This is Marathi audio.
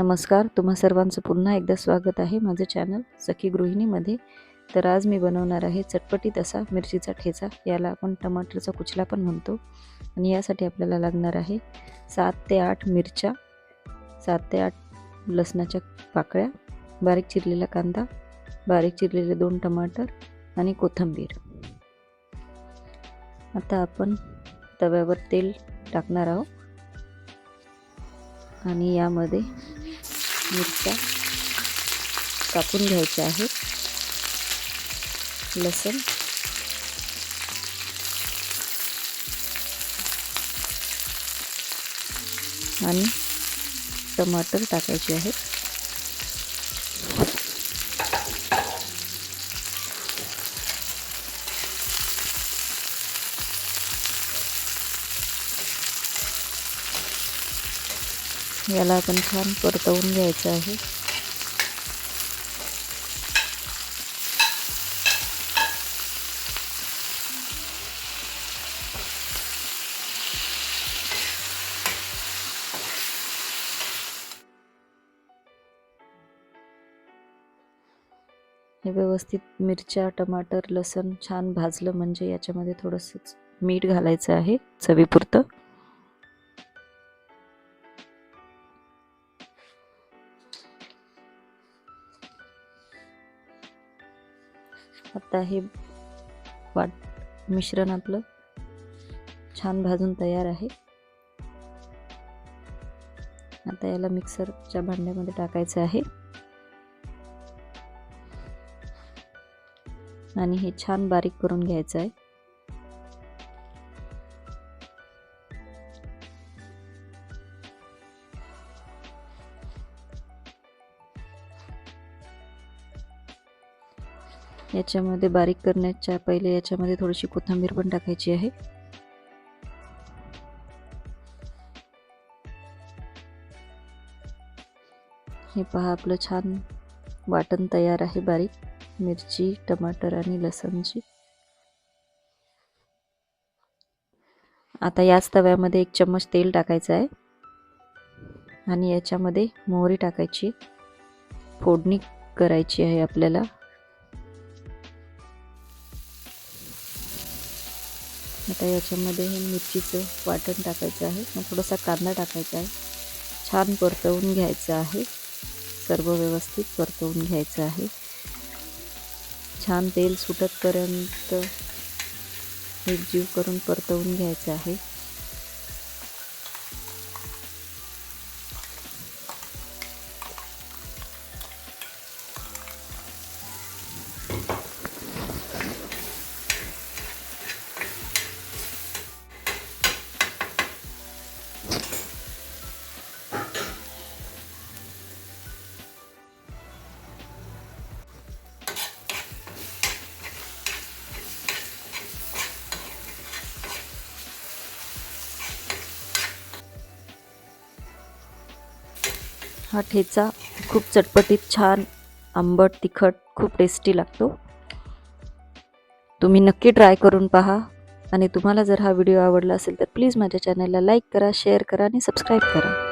नमस्कार तुम्हा सर्वांचं पुन्हा एकदा स्वागत आहे माझं चॅनल सखी गृहिणीमध्ये. तर आज मी बनवणार आहे चटपटीत असा मिरचीचा ठेचा याला आपण टमाटरचा कुचला पण म्हणतो. आणि यासाठी आपल्याला लागणार आहे सात ते आठ मिरच्या सात ते आठ लसणाच्या पाकळ्या बारीक चिरलेला कांदा बारीक चिरलेले दोन टमाटर आणि कोथिंबीर. आता आपण तव्यावर तेल टाकणार आहोत. आणि यामध्ये मिरच्या कापून घ्यायच्या आहेत. लसूण. आणि टमाटर टाकायचे आहेत. याला आपण छान परतवून घ्यायचं आहे. हे व्यवस्थित मिरच्या टमाटर लसण छान भाजलं म्हणजे याच्यामध्ये थोडंसं मीठ घालायचं आहे चवीपुरतं. आता हे वाट मिश्रण आपलं छान भाजून तयार आहे. आता याला मिक्सरच्या भांड्यामध्ये टाकायचं आहे. आणि हे छान बारीक करून घ्यायचं आहे. याच्यामध्ये बारीक करण्याच्या पहिले याच्यामध्ये थोडीशी कोथिंबीर पण टाकायची आहे. हे पहा आपलं छान वाटण तयार आहे बारीक. मिरची टमाटर आणि लसणची. आता याच तव्यामध्ये एक चम्मच तेल टाकायचं आहे. आणि याच्यामध्ये मोहरी टाकायची. फोडणी करायची आहे आपल्याला. आता याच्यामध्ये हे मिरचीचं वाटण टाकायचं आहे. मग थोडासा कांदा टाकायचा आहे. छान परतवून घ्यायचं आहे. सर्व व्यवस्थित परतवून घ्यायचं आहे. छान तेल सुटतपर्यंत एकजीव करून परतवून घ्यायचं आहे. हा ठेचा खूप चटपटीत छान आंबट तिखट खूप टेस्टी लागतो. तुम्ही नक्की ट्राय करून पहा. आणि तुम्हाला जर हा व्हिडिओ आवडला असेल तर प्लीज माझ्या चॅनलला लाईक करा शेअर करा आणि सबस्क्राईब करा.